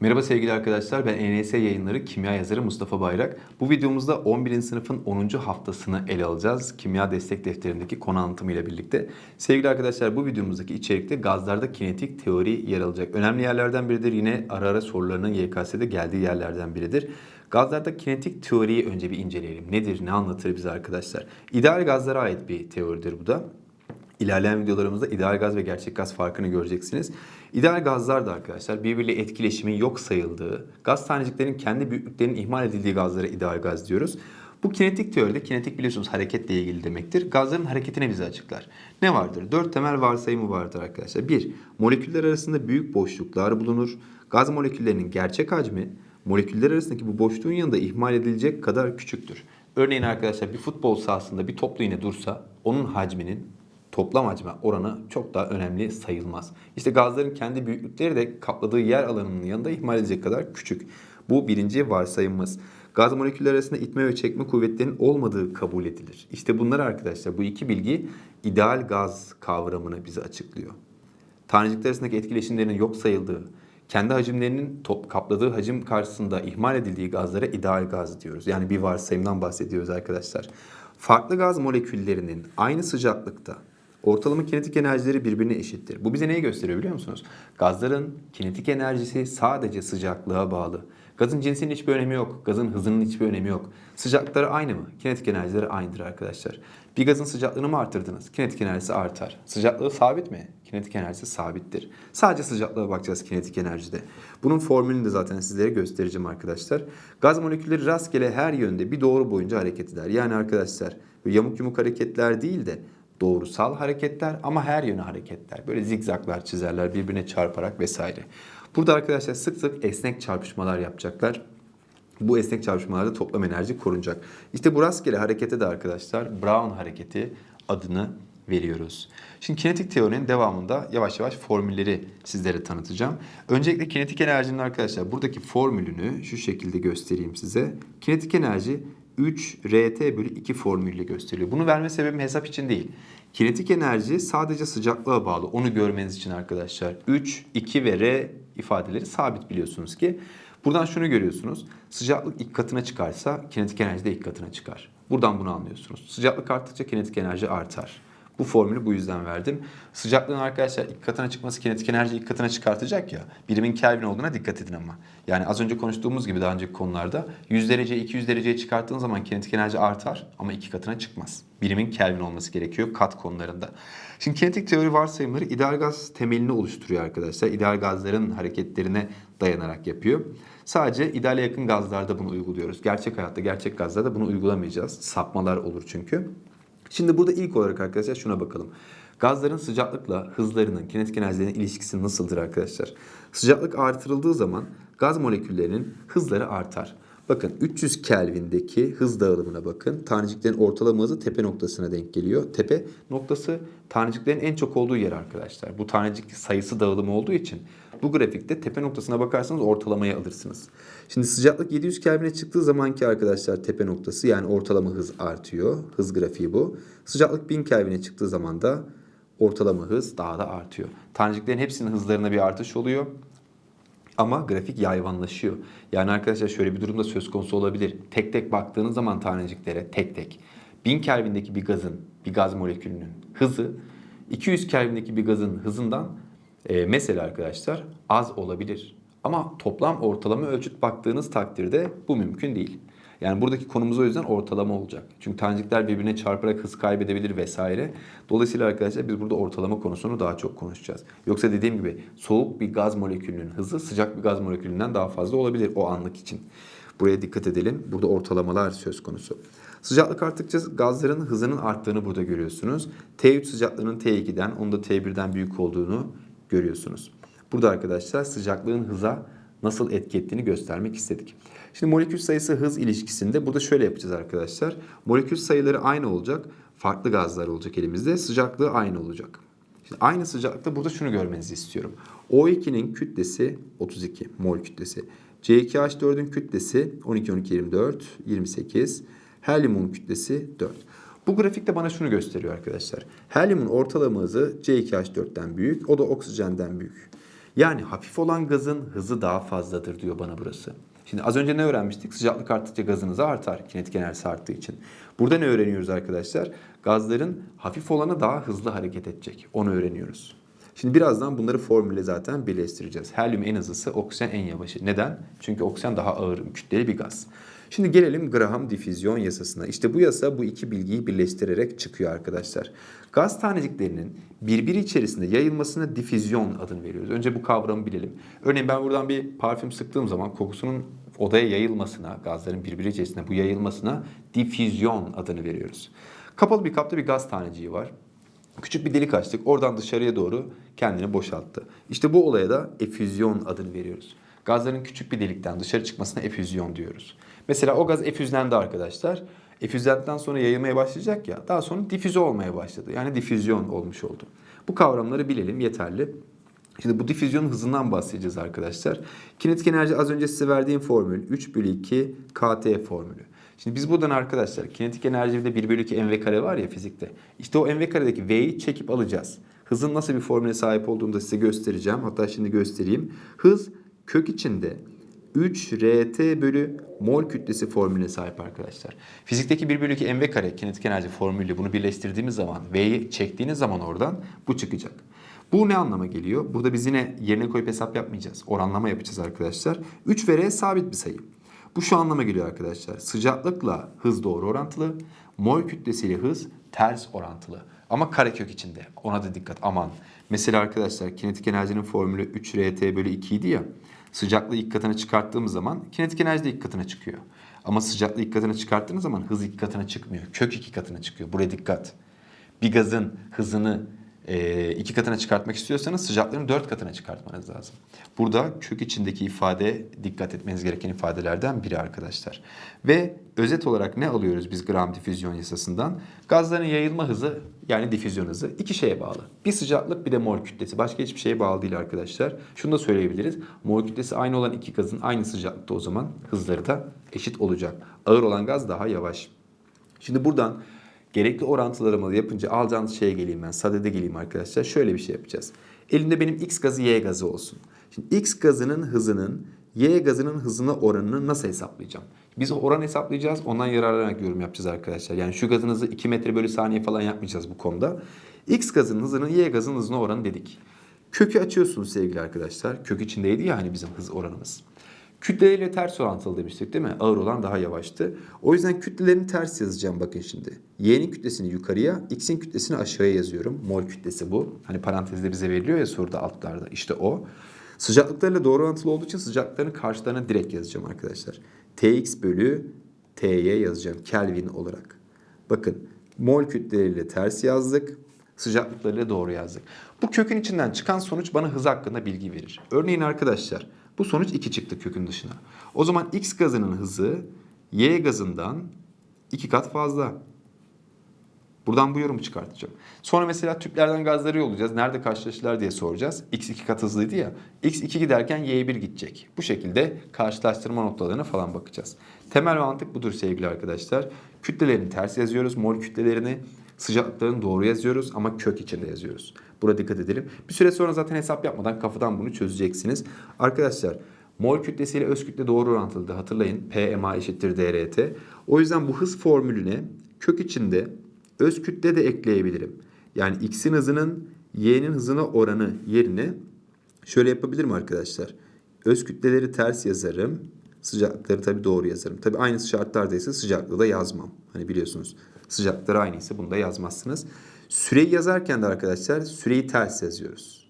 Merhaba sevgili arkadaşlar, ben ENS yayınları kimya yazarı Mustafa Bayrak. Bu videomuzda 11. sınıfın 10. haftasını ele alacağız. Kimya destek defterindeki konu anlatımıyla birlikte. Sevgili arkadaşlar bu videomuzdaki içerikte gazlarda kinetik teori yer alacak. Önemli yerlerden biridir. Yine ara ara sorularının YKS'de geldiği yerlerden biridir. Gazlarda kinetik teoriyi önce bir inceleyelim. Nedir, ne anlatır bize arkadaşlar? İdeal gazlara ait bir teoridir bu da. İlerleyen videolarımızda ideal gaz ve gerçek gaz farkını göreceksiniz. İdeal gazlar da arkadaşlar birbiriyle etkileşimin yok sayıldığı, gaz taneciklerin kendi büyüklüklerinin ihmal edildiği gazlara ideal gaz diyoruz. Bu kinetik teoride, kinetik biliyorsunuz hareketle ilgili demektir. Gazların hareketini bize açıklar. Ne vardır? Dört temel varsayımı vardır arkadaşlar. Bir, moleküller arasında büyük boşluklar bulunur. Gaz moleküllerinin gerçek hacmi, moleküller arasındaki bu boşluğun yanında ihmal edilecek kadar küçüktür. Örneğin arkadaşlar bir futbol sahasında bir toplu iğne dursa onun hacminin toplam hacme oranı çok daha önemli sayılmaz. İşte gazların kendi büyüklükleri de kapladığı yer alanının yanında ihmal edecek kadar küçük. Bu birinci varsayımımız. Gaz molekülleri arasında itme ve çekme kuvvetlerinin olmadığı kabul edilir. İşte bunlar arkadaşlar bu iki bilgi ideal gaz kavramını bize açıklıyor. Tanecikler arasındaki etkileşimlerin yok sayıldığı, kendi hacimlerinin top, kapladığı hacim karşısında ihmal edildiği gazlara ideal gaz diyoruz. Yani bir varsayımdan bahsediyoruz arkadaşlar. Farklı gaz moleküllerinin aynı sıcaklıkta ortalama kinetik enerjileri birbirine eşittir. Bu bize neyi gösteriyor biliyor musunuz? Gazların kinetik enerjisi sadece sıcaklığa bağlı. Gazın cinsinin hiçbir önemi yok. Gazın hızının hiçbir önemi yok. Sıcaklıkları aynı mı? Kinetik enerjileri aynıdır arkadaşlar. Bir gazın sıcaklığını mı arttırdınız? Kinetik enerjisi artar. Sıcaklığı sabit mi? Kinetik enerjisi sabittir. Sadece sıcaklığa bakacağız kinetik enerjide. Bunun formülünü de zaten sizlere göstereceğim arkadaşlar. Gaz molekülleri rastgele her yönde bir doğru boyunca hareket eder. Yani arkadaşlar yamuk yumuk hareketler değil de doğrusal hareketler ama her yöne hareketler. Böyle zigzaglar çizerler birbirine çarparak vesaire. Burada arkadaşlar sık sık esnek çarpışmalar yapacaklar. Bu esnek çarpışmalarda toplam enerji korunacak. İşte bu rastgele harekete de arkadaşlar Brown hareketi adını veriyoruz. Şimdi kinetik teorinin devamında yavaş yavaş formülleri sizlere tanıtacağım. Öncelikle kinetik enerjinin arkadaşlar buradaki formülünü şu şekilde göstereyim size. Kinetik enerji 3 RT bölü 2 formülüyle gösteriliyor. Bunu verme sebebim hesap için değil. Kinetik enerji sadece sıcaklığa bağlı. Onu görmeniz için arkadaşlar 3, 2 ve R ifadeleri sabit biliyorsunuz ki. Buradan şunu görüyorsunuz. Sıcaklık ilk katına çıkarsa kinetik enerji de ilk katına çıkar. Buradan bunu anlıyorsunuz. Sıcaklık arttıkça kinetik enerji artar. Bu formülü bu yüzden verdim. Sıcaklığın arkadaşlar ilk katına çıkması kinetik enerji ilk katına çıkartacak ya. Birimin Kelvin olduğuna dikkat edin ama. Yani az önce konuştuğumuz gibi daha önceki konularda 100 derece 200 dereceye çıkarttığın zaman kinetik enerji artar ama iki katına çıkmaz. Birimin Kelvin olması gerekiyor kat konularında. Şimdi kinetik teori varsayımları ideal gaz temelini oluşturuyor arkadaşlar. İdeal gazların hareketlerine dayanarak yapıyor. Sadece ideale yakın gazlarda bunu uyguluyoruz. Gerçek hayatta, gerçek gazlarda bunu uygulamayacağız. Sapmalar olur çünkü. Şimdi burada ilk olarak arkadaşlar şuna bakalım. Gazların sıcaklıkla hızlarının, kinetik enerjilerinin ilişkisi nasıldır arkadaşlar? Sıcaklık artırıldığı zaman gaz moleküllerinin hızları artar. Bakın 300 Kelvin'deki hız dağılımına bakın. Taneciklerin ortalama hızı tepe noktasına denk geliyor. Tepe noktası taneciklerin en çok olduğu yer arkadaşlar. Bu tanecik sayısı dağılımı olduğu için bu grafikte tepe noktasına bakarsanız ortalamayı alırsınız. Şimdi sıcaklık 700 Kelvin'e çıktığı zamanki arkadaşlar tepe noktası yani ortalama hız artıyor. Hız grafiği bu. Sıcaklık 1000 Kelvin'e çıktığı zaman da ortalama hız daha da artıyor. Taneciklerin hepsinin hızlarına bir artış oluyor. Ama grafik yayvanlaşıyor. Yani arkadaşlar şöyle bir durumda söz konusu olabilir. Tek tek baktığınız zaman taneciklere tek tek 1000 Kelvin'deki bir gazın, bir gaz molekülünün hızı 200 Kelvin'deki bir gazın hızından e, mesela arkadaşlar az olabilir. Ama toplam ortalama ölçüt baktığınız takdirde bu mümkün değil. Yani buradaki konumuz o yüzden ortalama olacak. Çünkü tanecikler birbirine çarparak hız kaybedebilir vesaire. Dolayısıyla arkadaşlar biz burada ortalama konusunu daha çok konuşacağız. Yoksa dediğim gibi soğuk bir gaz molekülünün hızı sıcak bir gaz molekülünden daha fazla olabilir o anlık için. Buraya dikkat edelim. Burada ortalamalar söz konusu. Sıcaklık arttıkça gazların hızının arttığını burada görüyorsunuz. T3 sıcaklığının T2'den, onun da T1'den büyük olduğunu görüyorsunuz. Burada arkadaşlar sıcaklığın hıza nasıl etki ettiğini göstermek istedik. Şimdi molekül sayısı hız ilişkisinde burada şöyle yapacağız arkadaşlar. Molekül sayıları aynı olacak. Farklı gazlar olacak elimizde. Sıcaklığı aynı olacak. Şimdi aynı sıcaklıkta burada şunu görmenizi istiyorum. O2'nin kütlesi 32 mol kütlesi. C2H4'ün kütlesi 12, 12, 24, 28. Helyumun kütlesi 4. Bu grafik de bana şunu gösteriyor arkadaşlar. Helyumun ortalama hızı C2H4'ten büyük, o da oksijenden büyük. Yani hafif olan gazın hızı daha fazladır diyor bana burası. Şimdi az önce ne öğrenmiştik? Sıcaklık arttıkça gazın hızı artar. Kinetik enerjisi arttığı için. Burada ne öğreniyoruz arkadaşlar? Gazların hafif olanı daha hızlı hareket edecek. Onu öğreniyoruz. Şimdi birazdan bunları formülle zaten birleştireceğiz. Helyum en hızlısı, oksijen en yavaşı. Neden? Çünkü oksijen daha ağır kütleli bir gaz. Şimdi gelelim Graham difüzyon yasasına. İşte bu yasa bu iki bilgiyi birleştirerek çıkıyor arkadaşlar. Gaz taneciklerinin birbiri içerisinde yayılmasına difüzyon adını veriyoruz. Önce bu kavramı bilelim. Örneğin ben buradan bir parfüm sıktığım zaman kokusunun odaya yayılmasına, gazların birbiri içerisinde bu yayılmasına difüzyon adını veriyoruz. Kapalı bir kapta bir gaz taneciği var. Küçük bir delik açtık. Oradan dışarıya doğru kendini boşalttı. İşte bu olaya da efüzyon adını veriyoruz. Gazların küçük bir delikten dışarı çıkmasına efüzyon diyoruz. Mesela o gaz efüzlendi arkadaşlar. Efüzlendikten sonra yayılmaya başlayacak ya. Daha sonra difüze olmaya başladı. Yani difüzyon olmuş oldu. Bu kavramları bilelim yeterli. Şimdi bu difüzyon hızından bahsedeceğiz arkadaşlar. Kinetik enerji az önce size verdiğim formül 3 bölü 2 KT formülü. Şimdi biz buradan arkadaşlar kinetik enerjide 1 bölü 2 mv kare var ya fizikte. İşte o mv karedeki v'yi çekip alacağız. Hızın nasıl bir formüle sahip olduğunu da size göstereceğim. Hatta şimdi göstereyim. Hız kök içinde 3 RT bölü mol kütlesi formülüne sahip arkadaşlar. Fizikteki 1 bölü 2 mv kare kinetik enerji formülüyle bunu birleştirdiğimiz zaman V'yi çektiğiniz zaman oradan bu çıkacak. Bu ne anlama geliyor? Burada biz yine yerine koyup hesap yapmayacağız. Oranlama yapacağız arkadaşlar. 3 ve R sabit bir sayı. Bu şu anlama geliyor arkadaşlar. Sıcaklıkla hız doğru orantılı. Mol kütlesiyle hız ters orantılı. Ama karekök içinde. Ona da dikkat aman. Mesela arkadaşlar kinetik enerjinin formülü 3 RT bölü 2 idi ya. Sıcaklığı ilk katına çıkarttığımız zaman kinetik enerji de ilk katına çıkıyor. Ama sıcaklığı ilk katına çıkarttığınız zaman hız ilk katına çıkmıyor. Kök iki katına çıkıyor. Buraya dikkat. Bir gazın hızını iki katına çıkartmak istiyorsanız sıcaklığını dört katına çıkartmanız lazım. Burada kök içindeki ifade dikkat etmeniz gereken ifadelerden biri arkadaşlar. Ve özet olarak ne alıyoruz biz gram difüzyon yasasından? Gazların yayılma hızı yani difüzyon hızı iki şeye bağlı. Bir sıcaklık bir de mol kütlesi. Başka hiçbir şeye bağlı değil arkadaşlar. Şunu da söyleyebiliriz. Mol kütlesi aynı olan iki gazın aynı sıcaklıkta o zaman hızları da eşit olacak. Ağır olan gaz daha yavaş. Şimdi buradan gerekli orantılarımı yapınca alacağınız şeye geleyim ben. Sadede geleyim arkadaşlar. Şöyle bir şey yapacağız. Elimde benim X gazı Y gazı olsun. Şimdi X gazının hızının Y gazının hızına oranını nasıl hesaplayacağım? Biz oran hesaplayacağız. Ondan yararlanarak yorum yapacağız arkadaşlar. Yani şu gazın hızı 2 metre bölü saniye falan yapmayacağız bu konuda. X gazının hızının Y gazının hızına oranı dedik. Kökü açıyorsunuz sevgili arkadaşlar. Kök içindeydi ya hani bizim hız oranımız. Kütleleriyle ters orantılı demiştik değil mi? Ağır olan daha yavaştı. O yüzden kütlelerini ters yazacağım bakın şimdi. Y'nin kütlesini yukarıya, X'in kütlesini aşağıya yazıyorum. Mol kütlesi bu. Hani parantezde bize veriliyor ya soruda altlarda. İşte o. Sıcaklıklarıyla doğru orantılı olduğu için sıcaklıkların karşılarına direkt yazacağım arkadaşlar. Tx bölü T'ye yazacağım Kelvin olarak. Bakın mol kütleleriyle ters yazdık. Sıcaklıklarıyla doğru yazdık. Bu kökün içinden çıkan sonuç bana hız hakkında bilgi verir. Örneğin arkadaşlar bu sonuç 2 çıktı kökün dışına. O zaman X gazının hızı Y gazından 2 kat fazla. Buradan bu yorumu çıkartacağım. Sonra mesela tüplerden gazları yollayacağız. Nerede karşılaştılar diye soracağız. X 2 kat hızlıydı ya. X 2 giderken Y 1 gidecek. Bu şekilde karşılaştırma noktalarına falan bakacağız. Temel mantık budur sevgili arkadaşlar. Kütlelerini ters yazıyoruz. Mol kütlelerini sıcaklıklarını doğru yazıyoruz ama kök içinde yazıyoruz. Buna dikkat edelim. Bir süre sonra zaten hesap yapmadan kafadan bunu çözeceksiniz. Arkadaşlar mol kütlesiyle öz kütle doğru orantılıdır. Hatırlayın PMA eşittir DRT. O yüzden bu hız formülüne kök içinde öz kütle de ekleyebilirim. Yani x'in hızının y'nin hızına oranı yerine şöyle yapabilirim arkadaşlar. Öz kütleleri ters yazarım. Sıcaklıkları tabii doğru yazarım. Tabii aynı şartlardaysa sıcaklığı da yazmam. Hani biliyorsunuz sıcaklıkları aynıysa bunu da yazmazsınız. Süreyi yazarken de arkadaşlar süreyi ters yazıyoruz.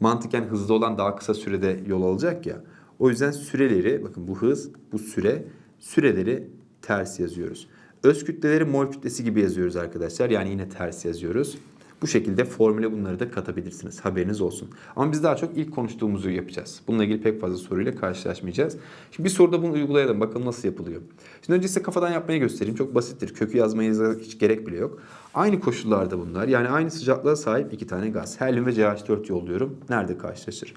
Mantıken hızlı olan daha kısa sürede yol alacak ya. O yüzden süreleri bakın bu hız, bu süre, süreleri ters yazıyoruz. Öz kütleleri mol kütlesi gibi yazıyoruz arkadaşlar. Yani yine ters yazıyoruz. Bu şekilde formüle bunları da katabilirsiniz. Haberiniz olsun. Ama biz daha çok ilk konuştuğumuzu yapacağız. Bununla ilgili pek fazla soruyla karşılaşmayacağız. Şimdi bir soruda bunu uygulayalım. Bakalım nasıl yapılıyor. Şimdi önce size kafadan yapmayı göstereyim. Çok basittir. Kökü yazmaya hiç gerek bile yok. Aynı koşullarda bunlar. Yani aynı sıcaklığa sahip iki tane gaz. Helyum ve CH4 yolluyorum. Nerede karşılaşır?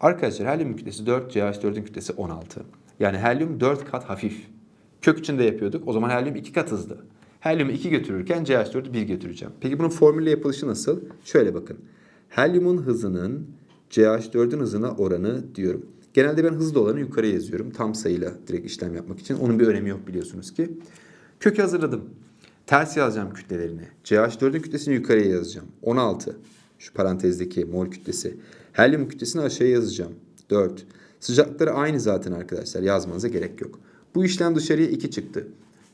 Arkadaşlar helyumun kütlesi 4, CH4'ün kütlesi 16. Yani helyum 4 kat hafif. Kök içinde yapıyorduk. O zaman helyum 2 kat hızlı. Helyumu 2 götürürken CH4'ü 1 götüreceğim. Peki bunun formülle yapılışı nasıl? Şöyle bakın. Helyumun hızının CH4'ün hızına oranı diyorum. Genelde ben hızlı olanı yukarı yazıyorum. Tam sayıyla direkt işlem yapmak için. Onun bir önemi yok biliyorsunuz ki. Kökü hazırladım. Ters yazacağım kütlelerini. CH4'ün kütlesini yukarıya yazacağım. 16. Şu parantezdeki mol kütlesi. Helyum kütlesini aşağıya yazacağım. 4. Sıcaklıkları aynı zaten arkadaşlar. Yazmanıza gerek yok. Bu işlem dışarıya 2 çıktı.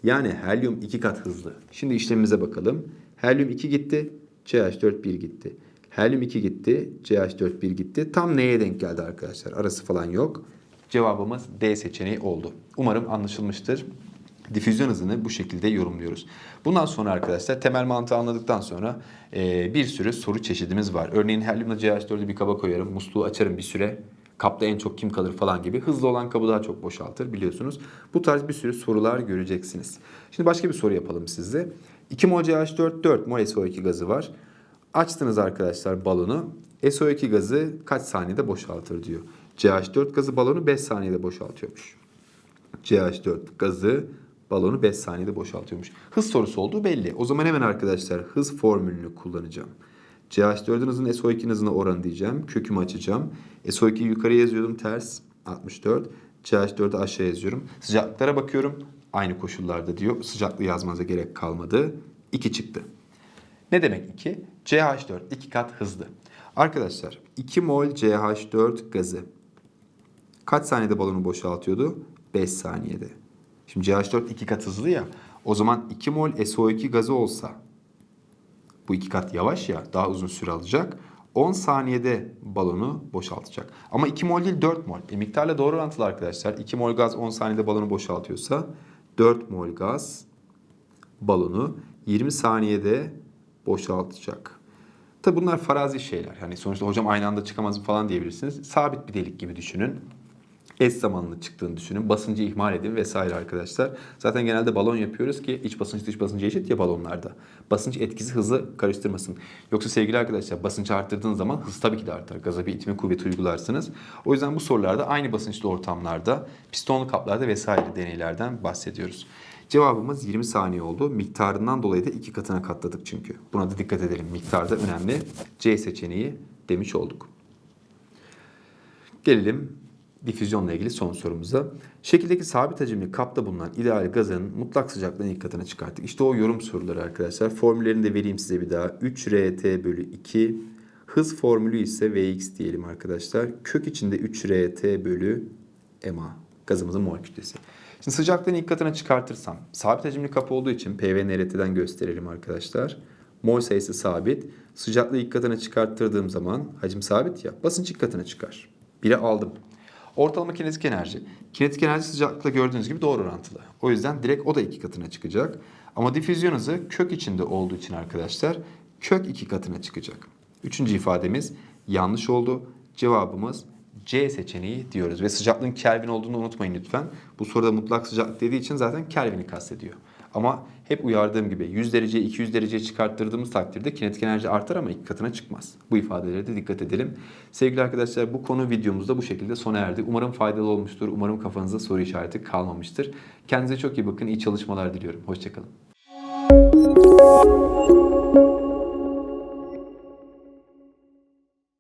Yani helyum 2 kat hızlı. Şimdi işlemimize bakalım. Helyum 2 gitti. CH4 1 gitti. Helyum 2 gitti. CH4 1 gitti. Tam neye denk geldi arkadaşlar? Arası falan yok. Cevabımız D seçeneği oldu. Umarım anlaşılmıştır. Difüzyon hızını bu şekilde yorumluyoruz. Bundan sonra arkadaşlar temel mantığı anladıktan sonra e, bir sürü soru çeşidimiz var. Örneğin helyumla CH4'ü bir kaba koyarım, musluğu açarım bir süre. Kapta en çok kim kalır falan gibi. Hızlı olan kabı daha çok boşaltır biliyorsunuz. Bu tarz bir sürü sorular göreceksiniz. Şimdi başka bir soru yapalım sizle. 2 mol CH4, 4 mol SO2 gazı var. Açtınız arkadaşlar balonu. SO2 gazı kaç saniyede boşaltır diyor. CH4 gazı balonu 5 saniyede boşaltıyormuş. CH4 gazı balonu 5 saniyede boşaltıyormuş. Hız sorusu olduğu belli. O zaman hemen arkadaşlar hız formülünü kullanacağım. CH4'ün hızının SO2'nin hızına oranı diyeceğim. Kökümü açacağım. SO2'yi yukarı yazıyordum ters 64. CH4'ü aşağı yazıyorum. Sıcaklıklara bakıyorum. Aynı koşullarda diyor. Sıcaklığı yazmanıza gerek kalmadı. 2 çıktı. Ne demek 2? CH4 2 kat hızlı. Arkadaşlar 2 mol CH4 gazı kaç saniyede balonu boşaltıyordu? 5 saniyede. Şimdi CH4 2 kat hızlı ya. O zaman 2 mol SO2 gazı olsa bu iki kat yavaş ya daha uzun süre alacak. 10 saniyede balonu boşaltacak. Ama 2 mol değil 4 mol. E, miktarla doğru orantılı arkadaşlar. 2 mol gaz 10 saniyede balonu boşaltıyorsa 4 mol gaz balonu 20 saniyede boşaltacak. Tabi bunlar farazi şeyler. Yani sonuçta hocam aynı anda çıkamaz falan diyebilirsiniz. Sabit bir delik gibi düşünün. Eş zamanlı çıktığını düşünün. Basıncı ihmal edin vesaire arkadaşlar. Zaten genelde balon yapıyoruz ki iç basınç dış basıncı eşit ya balonlarda. Basınç etkisi hızı karıştırmasın. Yoksa sevgili arkadaşlar basıncı arttırdığınız zaman hız tabii ki de artar. Gaza bir itme kuvveti uygularsınız. O yüzden bu sorularda aynı basınçlı ortamlarda, pistonlu kaplarda vesaire deneylerden bahsediyoruz. Cevabımız 20 saniye oldu. Miktarından dolayı da iki katına katladık çünkü. Buna da dikkat edelim. Miktarda önemli. C seçeneği demiş olduk. Gelelim difüzyonla ilgili son sorumuza. Şekildeki sabit hacimli kapta bulunan ideal gazın mutlak sıcaklığını ilk katına çıkarttık. İşte o yorum soruları arkadaşlar. Formüllerini de vereyim size bir daha. 3RT bölü 2. Hız formülü ise Vx diyelim arkadaşlar. Kök içinde 3RT bölü MA. Gazımızın mol kütlesi. Şimdi sıcaklığını ilk katına çıkartırsam, sabit hacimli kapı olduğu için PV NRT'den gösterelim arkadaşlar. Mol sayısı sabit. Sıcaklığı ilk katına çıkarttırdığım zaman hacim sabit ya, basınç ilk katına çıkar. Bire aldım. Ortalama kinetik enerji. Kinetik enerji sıcaklıkla gördüğünüz gibi doğru orantılı. O yüzden direkt o da iki katına çıkacak. Ama difüzyon hızı kök içinde olduğu için arkadaşlar kök iki katına çıkacak. Üçüncü ifademiz yanlış oldu. Cevabımız C seçeneği diyoruz. Ve sıcaklığın Kelvin olduğunu unutmayın lütfen. Bu soruda mutlak sıcaklık dediği için zaten Kelvin'i kastediyor. Ama hep uyardığım gibi 100 derece 200 dereceye çıkarttırdığımız takdirde kinetik enerji artar ama iki katına çıkmaz. Bu ifadelere de dikkat edelim. Sevgili arkadaşlar bu konu videomuzda bu şekilde sona erdi. Umarım faydalı olmuştur. Umarım kafanızda soru işareti kalmamıştır. Kendinize çok iyi bakın. İyi çalışmalar diliyorum. Hoşçakalın.